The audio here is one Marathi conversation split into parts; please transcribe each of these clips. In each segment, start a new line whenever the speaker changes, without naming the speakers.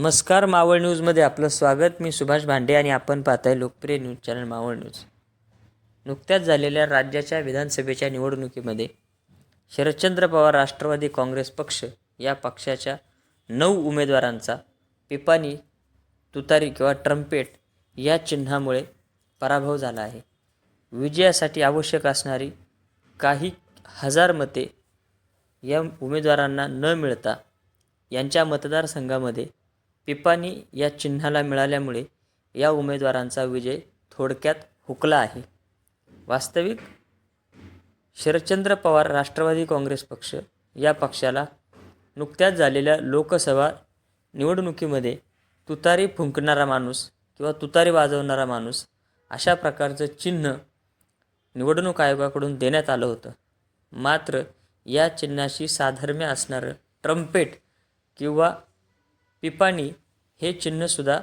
नमस्कार मावळ न्यूजमध्ये आपलं स्वागत. मी सुभाष भांडे आणि आपण पाहताय लोकप्रिय न्यूज चॅनल मावळ न्यूज. नुकत्याच झालेल्या राज्याच्या विधानसभेच्या निवडणुकीमध्ये शरदचंद्र पवार राष्ट्रवादी काँग्रेस पक्ष या पक्षाच्या नऊ उमेदवारांचा पिपानी तुतारी किंवा ट्रम्पेट या चिन्हामुळे पराभव झाला आहे. विजयासाठी आवश्यक असणारी काही हजार मते या उमेदवारांना न मिळता यांच्या मतदारसंघामध्ये पिपाणी या चिन्हाला मिळाल्यामुळे या उमेदवारांचा विजय थोडक्यात हुकला आहे. वास्तविक शरदचंद्र पवार राष्ट्रवादी काँग्रेस पक्ष या पक्षाला नुकत्याच झालेल्या लोकसभा निवडणुकीमध्ये तुतारी फुंकणारा माणूस किंवा तुतारी वाजवणारा माणूस अशा प्रकारचं चिन्ह निवडणूक आयोगाकडून देण्यात आलं होतं. मात्र या चिन्हाशी साधर्म्य असणारं ट्रम्पेट किंवा पिपाणी हे चिन्हसुद्धा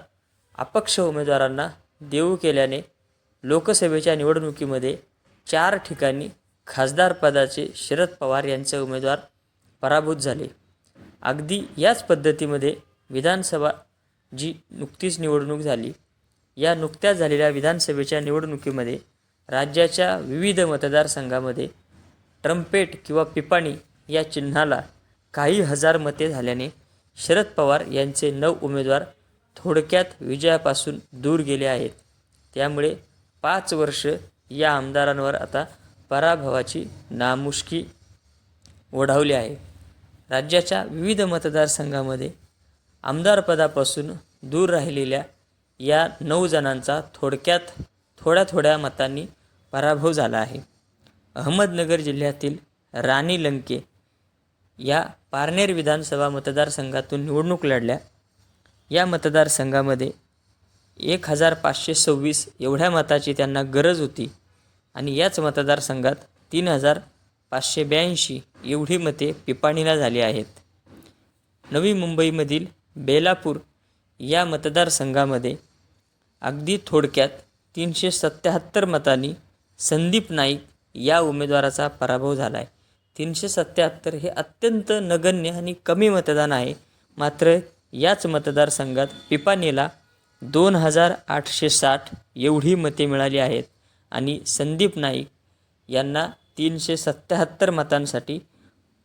अपक्ष उमेदवारांना देऊ केल्याने लोकसभेच्या निवडणुकीमध्ये चार ठिकाणी खासदारपदाचे शरद पवार यांचे उमेदवार पराभूत झाले. अगदी याच पद्धतीमध्ये विधानसभा जी नुकतीच निवडणूक झाली या नुकत्याच झालेल्या विधानसभेच्या निवडणुकीमध्ये राज्याच्या विविध मतदारसंघामध्ये ट्रम्पेट किंवा पिपाणी या चिन्हाला काही हजार मते झाल्याने शरद पवार यांचे नऊ उमेदवार थोडक्यात विजयापासून दूर गेले आहेत. त्यामुळे पाच वर्ष या आमदारांवर आता पराभवाची नामुष्की ओढावली आहे. राज्याच्या विविध मतदारसंघामध्ये आमदारपदापासून दूर राहिलेल्या या नऊ जणांचा थोडक्यात थोड्या थोड्या मतांनी पराभव झाला आहे. अहमदनगर जिल्ह्यातील राणी लंके या पारनेर विधानसभा मतदारसंघातून निवडणूक लढल्या. या मतदारसंघामध्ये एक हजार पाचशे सव्वीस एवढ्या मताची त्यांना गरज होती आणि याच मतदारसंघात तीन हजार पाचशे ब्याऐंशी एवढी मते पिपाणीला झाली आहेत. नवी मुंबईमधील बेलापूर या मतदारसंघामध्ये अगदी थोडक्यात तीनशे सत्याहत्तर मतांनी संदीप नाईक या उमेदवाराचा पराभव झाला आहे तीनशे सत्याहत्तर हे अत्यंत नगण्य आणि कमी मतदान आहे. मात्र याच मतदारसंघात पिपानीला दोन हजार आठशे साठ एवढी मते मिळाली आहेत आणि संदीप नाईक यांना तीनशे सत्याहत्तर मतांसाठी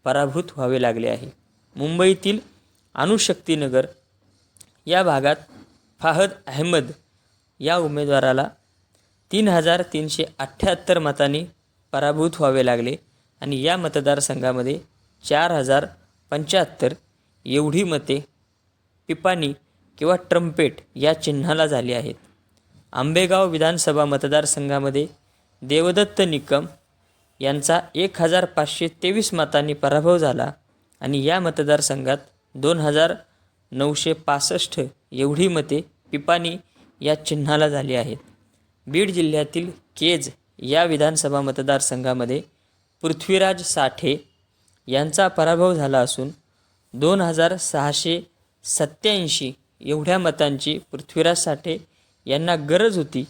पराभूत व्हावे लागले आहे. मुंबईतील अणुशक्तीनगर या भागात फाहद अहमद या उमेदवाराला तीन हजार तीनशे अठ्ठ्याहत्तर मतांनी पराभूत व्हावे लागले. आणि या मतदारसंघामध्ये चार हजार पंच्याहत्तर एवढी मते पिपाणी किंवा ट्रम्पेट या चिन्हाला झाली आहेत. आंबेगाव विधानसभा मतदारसंघामध्ये देवदत्त निकम यांचा एक हजार पाचशे तेवीस मतांनी पराभव झाला आणि या मतदारसंघात दोन हजार नऊशे पासष्ट एवढी मते पिपाणी या चिन्हाला झाली आहेत. बीड जिल्ह्यातील केज या विधानसभा मतदारसंघामध्ये पृथ्वीराज साठे यांचा पराभव झाला असून दोन हजार सहाशे सत्याऐंशी एवढ्या मतांची पृथ्वीराज साठे यांना गरज होती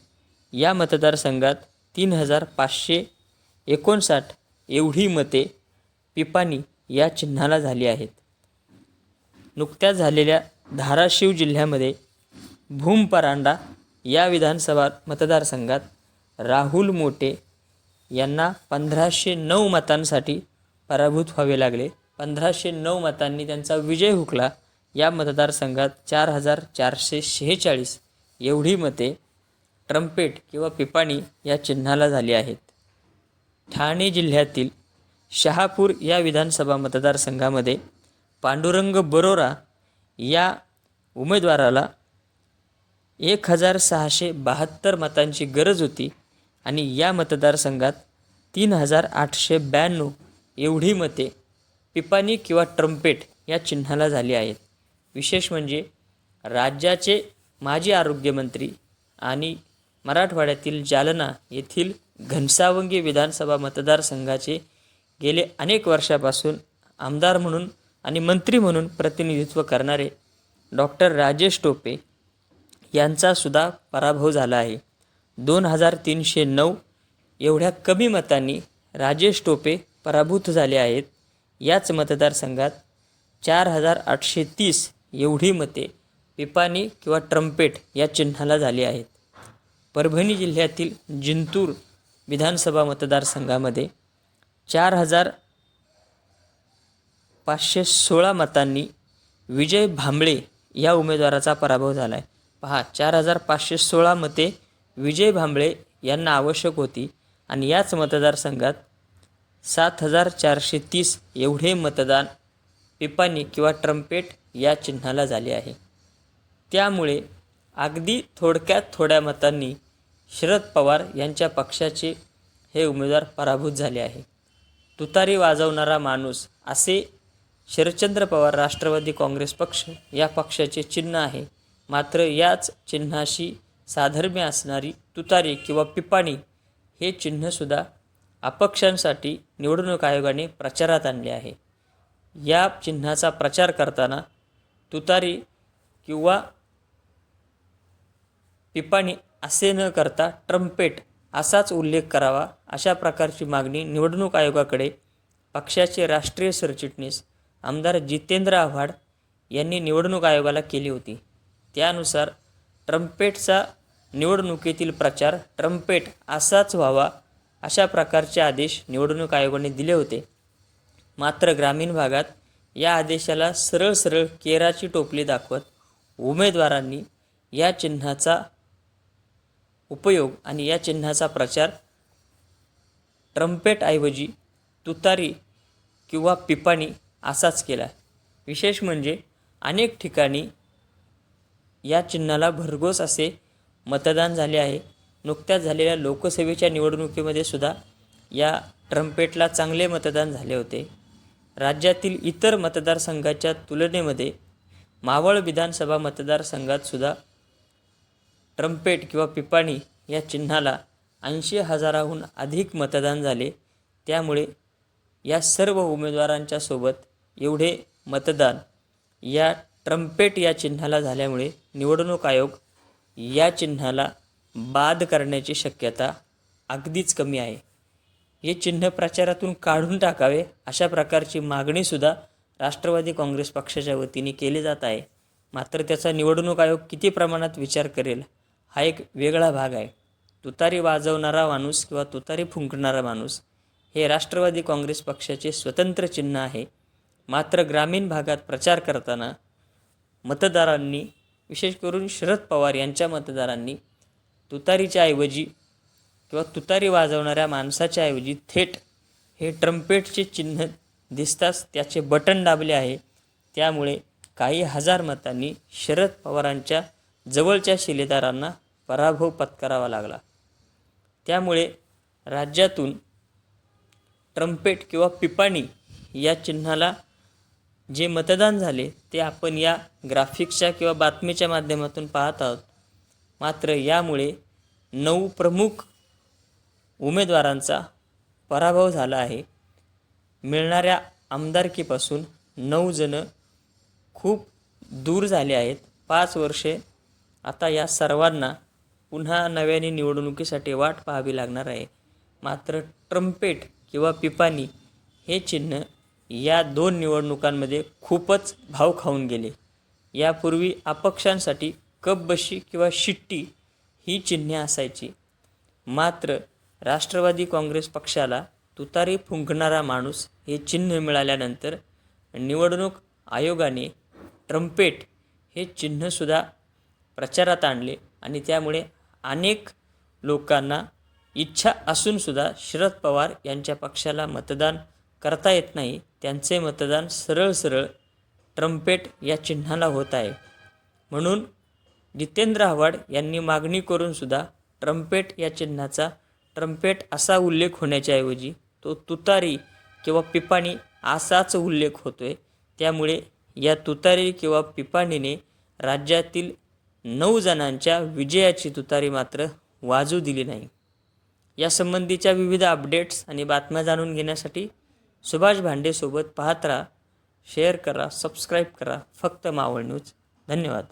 या मतदारसंघात तीन हजार पाचशे एकोणसाठ एवढी मते पिपाणी या चिन्हाला झाली आहेत. नुकत्याच झालेल्या धाराशिव जिल्ह्यामध्ये भूमपरांडा या विधानसभा मतदारसंघात राहुल मोटे यांना पंधराशे नऊ मतांसाठी पराभूत व्हावे लागले. पंधराशे नऊ मतांनी त्यांचा विजय हुकला. या मतदारसंघात चार हजार चारशे शेहेचाळीस एवढी मते ट्रम्पेट किंवा पिपाणी या चिन्हाला झाली आहेत. ठाणे जिल्ह्यातील शहापूर या विधानसभा मतदारसंघामध्ये पांडुरंग बरोरा या उमेदवाराला एक हजार सहाशे बहात्तर मतांची गरज होती आणि या मतदारसंघात तीन हजार आठशे ब्याण्णव एवढी मते पिपाणी किंवा ट्रम्पेट या चिन्हाला झाली आहेत. विशेष म्हणजे राज्याचे माजी आरोग्यमंत्री आणि मराठवाड्यातील जालना येथील घनसावंगी विधानसभा मतदारसंघाचे गेले अनेक वर्षापासून आमदार म्हणून आणि मंत्री म्हणून प्रतिनिधित्व करणारे डॉक्टर राजेश टोपे यांचासुद्धा पराभव झाला आहे. दोन हजार तीनशे नऊ एवढ्या कमी मतांनी राजेश टोपे पराभूत झाले आहेत. याच मतदारसंघात चार हजार आठशे तीस एवढी मते पिपाणी किंवा ट्रम्पेट या चिन्हाला झाली आहेत. परभणी जिल्ह्यातील जिंतूर विधानसभा मतदारसंघामध्ये चार हजार पाचशे सोळा मतांनी विजय भांबळे या उमेदवाराचा पराभव झाला आहे पहा चार हजार पाचशे सोळा मते विजय भांबळे यांना आवश्यक होती. आणि याच मतदारसंघात सात हजार चारशे तीस एवढे मतदान पिपाणी किंवा ट्रम्पेट या चिन्हाला झाले आहे. त्यामुळे अगदी थोडक्यात थोड्या मतांनी शरद पवार यांच्या पक्षाचे हे उमेदवार पराभूत झाले आहे. तुतारी वाजवणारा माणूस असे शरदचंद्र पवार राष्ट्रवादी काँग्रेस पक्ष या पक्षाचे चिन्ह आहे. मात्र याच चिन्हाशी साधर्म्य असणारी तुतारी किंवा पिपाणी हे चिन्हसुद्धा अपक्षांसाठी निवडणूक आयोगाने प्रचारात आणले आहे. या चिन्हाचा प्रचार करताना तुतारी किंवा पिपाणी असे न करता ट्रम्पेट असाच उल्लेख करावा अशा प्रकारची मागणी निवडणूक आयोगाकडे पक्षाचे राष्ट्रीय सरचिटणीस आमदार जितेंद्र आव्हाड यांनी निवडणूक आयोगाला केली होती. त्यानुसार ट्रम्पेटचा निवडणुकीतील प्रचार ट्रम्पेट असाच व्हावा अशा प्रकारचे आदेश निवडणूक आयोगाने दिले होते. मात्र ग्रामीण भागात या आदेशाला सरळ सरळ केराची टोपली दाखवत उमेदवारांनी या चिन्हाचा उपयोग आणि या चिन्हाचा प्रचार ट्रम्पेटऐवजी तुतारी किंवा पिपाणी असाच केला. विशेष म्हणजे अनेक ठिकाणी या चिन्हाला भरघोस असे मतदान झाले आहे. नुकत्याच झालेल्या लोकसभेच्या निवडणुकीमध्ये सुद्धा या ट्रम्पेटला चांगले मतदान झाले होते. राज्यातील इतर मतदारसंघाच्या तुलनेमध्ये मावळ विधानसभा मतदारसंघातसुद्धा ट्रम्पेट किंवा पिपाणी या चिन्हाला ऐंशी हजाराहून अधिक मतदान झाले. त्यामुळे या सर्व उमेदवारांच्या सोबत एवढे मतदान या ट्रम्पेट या चिन्हाला झाल्यामुळे निवडणूक आयोग या चिन्हाला बाद करण्याची शक्यता अगदीच कमी आहे. हे चिन्ह प्रचारातून काढून टाकावे अशा प्रकारची मागणीसुद्धा राष्ट्रवादी काँग्रेस पक्षाच्या वतीने केली जात आहे. मात्र त्याचा निवडणूक आयोग किती प्रमाणात विचार करेल हा एक वेगळा भाग आहे. तुतारी वाजवणारा माणूस किंवा तुतारी फुंकणारा माणूस हे राष्ट्रवादी काँग्रेस पक्षाचे स्वतंत्र चिन्ह आहे. मात्र ग्रामीण भागात प्रचार करताना मतदारांनी विशेष करून शरद पवार यांच्या मतदारांनी तुतारीच्या ऐवजी किंवा तुतारी वाजवणाऱ्या माणसाच्या ऐवजी थेट हे ट्रम्पेटचे चिन्ह दिसताच त्याचे बटन दाबले आहे. त्यामुळे काही हजार मतांनी शरद पवारांच्या जवळच्या शिलेदारांना पराभव पत्करावा लागला. त्यामुळे राज्यातून ट्रम्पेट किंवा पिपाणी या चिन्हाला जे मतदान झाले ते आपण या ग्राफिक्सच्या किंवा बातमीच्या माध्यमातून पाहत आहोत. मात्र यामुळे नऊ प्रमुख उमेदवारांचा पराभव झाला आहे. मिळणाऱ्या आमदारकीपासून नऊ जणं खूप दूर झाले आहेत. पाच वर्षे आता या सर्वांना पुन्हा नव्याने निवडणुकीसाठी वाट पाहावी लागणार आहे. मात्र ट्रम्पेट किंवा पिपाणी हे चिन्ह या दोन निवडणुकांमध्ये खूपच भाव खाऊन गेले. यापूर्वी अपक्षांसाठी कपबशी किंवा शिट्टी ही चिन्हे असायची. मात्र राष्ट्रवादी काँग्रेस पक्षाला तुतारी फुंकणारा माणूस हे चिन्ह मिळाल्यानंतर निवडणूक आयोगाने ट्रम्पेट हे चिन्हसुद्धा प्रचारात आणले आणि त्यामुळे अनेक लोकांना इच्छा असूनसुद्धा शरद पवार यांच्या पक्षाला मतदान करता येत नाही. त्यांचे मतदान सरळ सरळ ट्रम्पेट या चिन्हाला होत आहे. म्हणून जितेंद्र आव्हाड यांनी मागणी करूनसुद्धा ट्रम्पेट या चिन्हाचा ट्रम्पेट असा उल्लेख होण्याच्या ऐवजी तो तुतारी किंवा पिपाणी असाच उल्लेख होतो आहे त्यामुळे या तुतारी किंवा पिपाणीने राज्यातील नऊ जणांच्या विजयाची तुतारी मात्र वाजू दिली नाही. यासंबंधीच्या विविध अपडेट्स आणि बातम्या जाणून घेण्यासाठी सुभाष भांडेसोबत पाहत राहा शेअर करा सबस्क्राईब करा. फक्त मावळ न्यूज धन्यवाद.